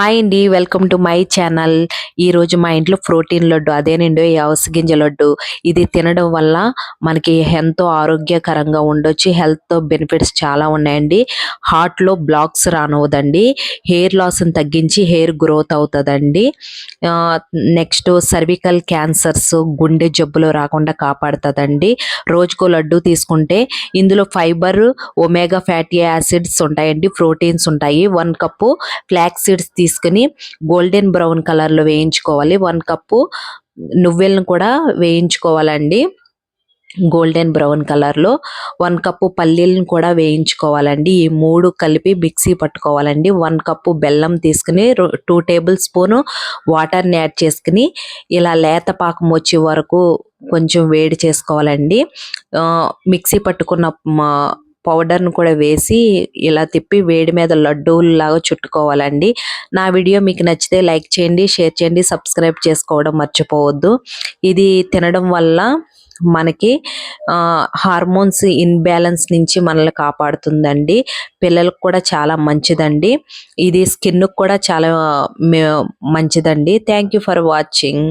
Hi అండి welcome to my channel. ఈరోజు మా ఇంట్లో ప్రోటీన్ లడ్డు అదేనండి ఈ అవస గింజ లడ్డు. ఇది తినడం వల్ల మనకి ఎంతో ఆరోగ్యకరంగా ఉండొచ్చు హెల్త్ బెనిఫిట్స్ చాలా ఉన్నాయండి. హార్ట్లో బ్లాక్స్ రానవదండి హెయిర్ లాస్ని తగ్గించి హెయిర్ గ్రోత్ అవుతుందండి. నెక్స్ట్ సర్వికల్ క్యాన్సర్స్ గుండె జబ్బులు రాకుండా కాపాడుతుందండి. రోజుకో లడ్డు తీసుకుంటే ఇందులో ఫైబర్ ఒమేగా ఫ్యాటీ యాసిడ్స్ ఉంటాయండి ప్రోటీన్స్ ఉంటాయి. వన్ కప్పు ఫ్లాక్ సీడ్స్ తీసుకుని గోల్డెన్ బ్రౌన్ కలర్లో వేయించుకోవాలి. వన్ కప్పు నువ్వులను కూడా వేయించుకోవాలండి. గోల్డెన్ బ్రౌన్ కలర్లో వన్ కప్పు పల్లీలను కూడా వేయించుకోవాలండి. ఈ మూడు కలిపి మిక్సీ పట్టుకోవాలండి. వన్ కప్పు బెల్లం తీసుకుని టూ టేబుల్ స్పూను వాటర్ని యాడ్ చేసుకుని ఇలా లేత పాకం వచ్చే వరకు కొంచెం వేడి చేసుకోవాలండి. మిక్సీ పట్టుకున్న పౌడర్ను కూడా వేసి ఇలా తిప్పి వేడి మీద లడ్డూలాగా చుట్టుకోవాలండి. నా వీడియో మీకు నచ్చితే లైక్ చేయండి షేర్ చేయండి సబ్స్క్రైబ్ చేసుకోవడం మర్చిపోవద్దు. ఇది తినడం వల్ల మనకి హార్మోన్స్ ఇన్బ్యాలెన్స్ నుంచి మనల్ని కాపాడుతుందండి. పిల్లలకు కూడా చాలా మంచిదండి. ఇది స్కిన్కు కూడా చాలా మంచిదండి. Thank you for watching.